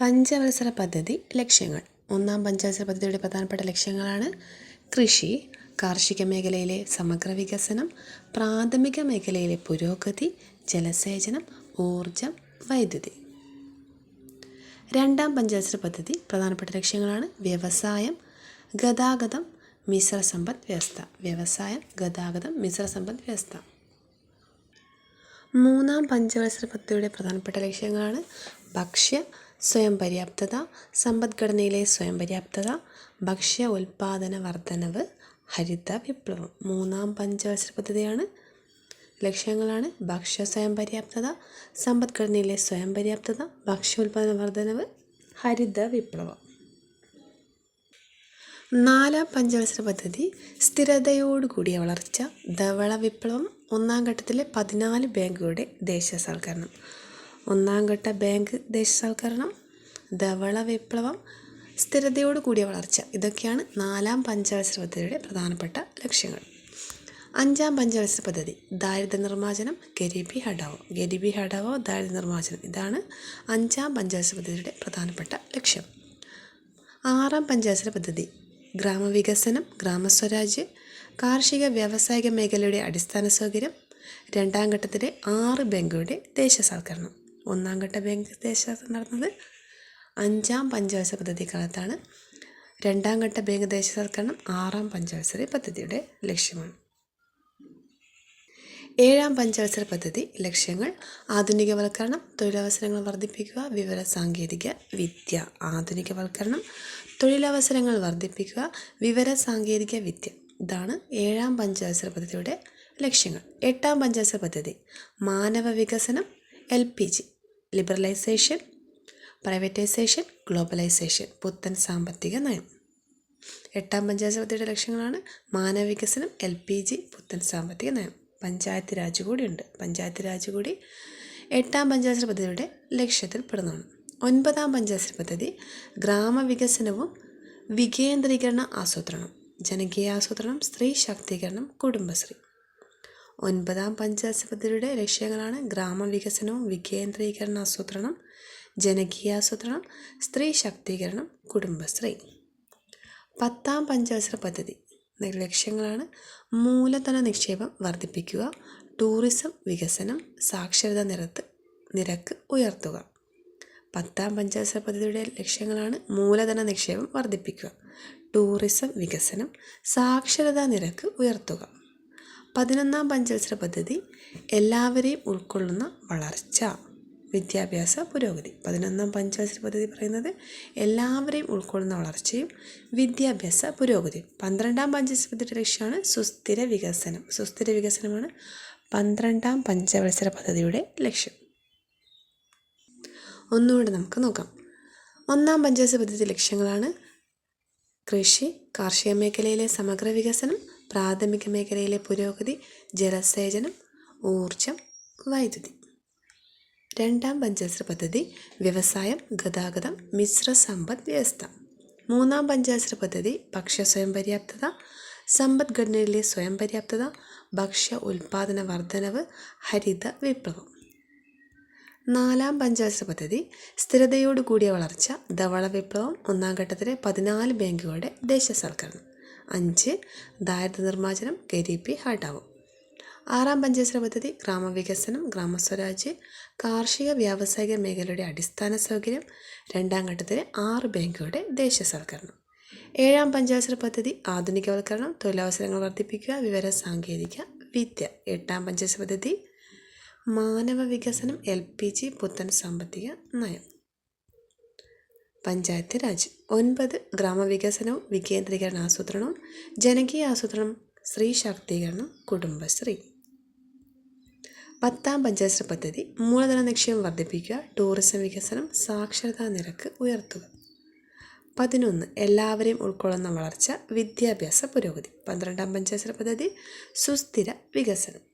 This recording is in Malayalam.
പഞ്ചവത്സര പദ്ധതി ലക്ഷ്യങ്ങൾ. ഒന്നാം പഞ്ചവത്സര പദ്ധതിയുടെ പ്രധാനപ്പെട്ട ലക്ഷ്യങ്ങളാണ് കൃഷി കാർഷിക മേഖലയിലെ സമഗ്ര വികസനം പ്രാഥമിക മേഖലയിലെ പുരോഗതി ജലസേചനം ഊർജം വൈദ്യുതി. രണ്ടാം പഞ്ചവത്സര പദ്ധതി പ്രധാനപ്പെട്ട ലക്ഷ്യങ്ങളാണ് വ്യവസായം ഗതാഗതം മിശ്ര സമ്പദ് വ്യവസ്ഥ. വ്യവസായം ഗതാഗതം മിശ്ര സമ്പദ് വ്യവസ്ഥ. മൂന്നാം പഞ്ചവത്സര പദ്ധതിയുടെ പ്രധാനപ്പെട്ട ലക്ഷ്യങ്ങളാണ് ഭക്ഷ്യ സ്വയം പര്യാപ്തത സമ്പദ്ഘടനയിലെ സ്വയം പര്യാപ്തത ഭക്ഷ്യ ഉൽപാദന വർധനവ് ഹരിത വിപ്ലവം. മൂന്നാം പഞ്ചവത്സര പദ്ധതിയാണ്. ലക്ഷ്യങ്ങളാണ് ഭക്ഷ്യ സ്വയം പര്യാപ്തത സമ്പദ്ഘടനയിലെ സ്വയം പര്യാപ്തത ഭക്ഷ്യ ഉൽപാദന വർധനവ് ഹരിത വിപ്ലവം. നാലാം പഞ്ചവത്സര പദ്ധതി സ്ഥിരതയോടുകൂടിയ വളർച്ച ധവള വിപ്ലവം ഒന്നാം ഘട്ടത്തിലെ പതിനാല് ബാങ്കുകളുടെ ദേശസാൽക്കരണം. ഒന്നാം ഘട്ട ബാങ്ക് ദേശസാൽക്കരണം ധവള വിപ്ലവം സ്ഥിരതയോട് കൂടിയ വളർച്ച. ഇതൊക്കെയാണ് നാലാം പഞ്ചവത്സര പദ്ധതിയുടെ പ്രധാനപ്പെട്ട ലക്ഷ്യങ്ങൾ. അഞ്ചാം പഞ്ചവത്സര പദ്ധതി ദാരിദ്ര്യ നിർമ്മാർജനം ഗരീബി ഹടാവോ ഗരീബി ഹടാവോ ദാരിദ്ര്യ നിർമ്മാർജനം. ഇതാണ് അഞ്ചാം പഞ്ചവത്സര പദ്ധതിയുടെ പ്രധാനപ്പെട്ട ലക്ഷ്യം. ആറാം പഞ്ചവത്സര പദ്ധതി ഗ്രാമവികസനം ഗ്രാമസ്വരാജ് കാർഷിക വ്യാവസായിക മേഖലയുടെ അടിസ്ഥാന സൗകര്യം രണ്ടാം ഘട്ടത്തിലെ ആറ് ബാങ്കുകളുടെ ദേശസാൽക്കരണം. ഒന്നാം ഘട്ട ബാങ്ക് ദേശസാൽക്കരണം നടന്നത് അഞ്ചാം പഞ്ചവത്സര പദ്ധതി കാലത്താണ് രണ്ടാം ഘട്ട ബാങ്ക് സർക്കാരം ആറാം പഞ്ചവത്സര പദ്ധതിയുടെ ലക്ഷ്യമാണ്. ഏഴാം പഞ്ചവത്സര പദ്ധതി ലക്ഷ്യങ്ങൾ ആധുനികവൽക്കരണം തൊഴിലവസരങ്ങൾ വർദ്ധിപ്പിക്കുക വിവര സാങ്കേതിക വിദ്യ ആധുനികവൽക്കരണം തൊഴിലവസരങ്ങൾ വർദ്ധിപ്പിക്കുക വിവര സാങ്കേതിക വിദ്യ. ഇതാണ് ഏഴാം പഞ്ചവത്സര പദ്ധതിയുടെ ലക്ഷ്യങ്ങൾ. എട്ടാം പഞ്ചവത്സര പദ്ധതി മാനവ വികസനം L P G liberalization privatization globalization പുത്തൻ സാമ്പത്തിക നയം. എട്ടാം പഞ്ചായത്ത് സമിതിയുടെ ലക്ഷ്യങ്ങളാണ് മാനവ വികസനം എൽ പി ജി പുത്തൻ സാമ്പത്തിക നയം. പഞ്ചായത്ത് രാജ് കൂടിയുണ്ട്. പഞ്ചായത്ത് രാജ് കൂടി എട്ടാം പഞ്ചായത്ത് പദ്ധതിയുടെ ലക്ഷ്യത്തിൽ പെടുന്നതാണ്. ഒൻപതാം പഞ്ചായത്ത് പദ്ധതി ഗ്രാമവികസനവും വികേന്ദ്രീകരണ ആസൂത്രണം ജനകീയ ആസൂത്രണം സ്ത്രീ ശാക്തീകരണം കുടുംബശ്രീ. ഒൻപതാം പഞ്ചായത്ത് പദ്ധതിയുടെ ലക്ഷ്യങ്ങളാണ് ഗ്രാമവികസനവും വികേന്ദ്രീകരണ ആസൂത്രണം ജനകീയാസൂത്രണം സ്ത്രീ ശാക്തീകരണം കുടുംബശ്രീ. പത്താം പഞ്ചവത്സര പദ്ധതി. ലക്ഷ്യങ്ങളാണ് മൂലധന നിക്ഷേപം വർദ്ധിപ്പിക്കുക ടൂറിസം വികസനം സാക്ഷരത നിരത്ത് നിരക്ക് ഉയർത്തുക. പത്താം പഞ്ചവത്സര പദ്ധതിയുടെ ലക്ഷ്യങ്ങളാണ് മൂലധന നിക്ഷേപം വർദ്ധിപ്പിക്കുക ടൂറിസം വികസനം സാക്ഷരതാ നിരക്ക് ഉയർത്തുക. പതിനൊന്നാം പഞ്ചവത്സര പദ്ധതി എല്ലാവരെയും ഉൾക്കൊള്ളുന്ന വളർച്ച. വിദ്യാഭ്യാസ പുരോഗതി. പതിനൊന്നാം പഞ്ചവത്സര പദ്ധതി പറയുന്നത് എല്ലാവരെയും ഉൾക്കൊള്ളുന്ന വളർച്ചയും വിദ്യാഭ്യാസ പുരോഗതിയും. പന്ത്രണ്ടാം പഞ്ചവത്സര പദ്ധതിയുടെ ലക്ഷ്യമാണ് സുസ്ഥിര വികസനം. സുസ്ഥിര വികസനമാണ് പന്ത്രണ്ടാം പഞ്ചവത്സര പദ്ധതിയുടെ ലക്ഷ്യം. ഒന്നുകൂടെ നമുക്ക് നോക്കാം. ഒന്നാം പഞ്ചവത്സര പദ്ധതി ലക്ഷ്യങ്ങളാണ് കൃഷി കാർഷിക മേഖലയിലെ സമഗ്ര വികസനം പ്രാഥമിക മേഖലയിലെ പുരോഗതി ജലസേചനം ഊർജം വൈദ്യുതി. രണ്ടാം പഞ്ചവത്സര പദ്ധതി വ്യവസായം ഗതാഗതം മിശ്ര സമ്പദ് വ്യവസ്ഥ. മൂന്നാം പഞ്ചവത്സര പദ്ധതി ഭക്ഷ്യ സ്വയം പര്യാപ്തത സമ്പദ്ഘടനയിലെ സ്വയം പര്യാപ്തത ഭക്ഷ്യ ഉൽപാദന വർധനവ് ഹരിത വിപ്ലവം. നാലാം പഞ്ചവത്സര പദ്ധതി സ്ഥിരതയോടുകൂടിയ വളർച്ച ധവള വിപ്ലവം ഒന്നാം ഘട്ടത്തിലെ പതിനാല് ബാങ്കുകളുടെ ദേശസൽക്കരണം. അഞ്ച് ദാരിദ്ര്യ നിർമ്മാർജനം ഗരീബി ഹഠാവോ ആറാം പഞ്ചവത്സര പദ്ധതി ഗ്രാമവികസനം ഗ്രാമസ്വരാജ് കാർഷിക വ്യാവസായിക മേഖലയുടെ അടിസ്ഥാന സൗകര്യം രണ്ടാം ഘട്ടത്തിലെ ആറ് ബാങ്കുകളുടെ ദേശസൽക്കരണം. ഏഴാം പഞ്ചവത്സര പദ്ധതി ആധുനികവൽക്കരണം തൊഴിലവസരങ്ങൾ വർദ്ധിപ്പിക്കുക വിവര സാങ്കേതിക വിദ്യ. എട്ടാം പഞ്ചവത്സര പദ്ധതി മാനവ വികസനം എൽ പി ജി പുത്തൻ സാമ്പത്തിക നയം. പഞ്ചായത്ത് രാജ്. ഒൻപത് ഗ്രാമവികസനവും വികേന്ദ്രീകരണ ആസൂത്രണവും ജനകീയ ആസൂത്രണം സ്ത്രീ ശാക്തീകരണം കുടുംബശ്രീ. പത്താം പഞ്ചായത്ത് പദ്ധതി മൂലധന നിക്ഷേപം വർദ്ധിപ്പിക്കുക ടൂറിസം വികസനം സാക്ഷരതാ നിരക്ക് ഉയർത്തുക. പതിനൊന്ന് എല്ലാവരെയും ഉൾക്കൊള്ളുന്ന വളർച്ച വിദ്യാഭ്യാസ പുരോഗതി. പന്ത്രണ്ടാം പഞ്ചായത്ത് പദ്ധതി സുസ്ഥിര വികസനം.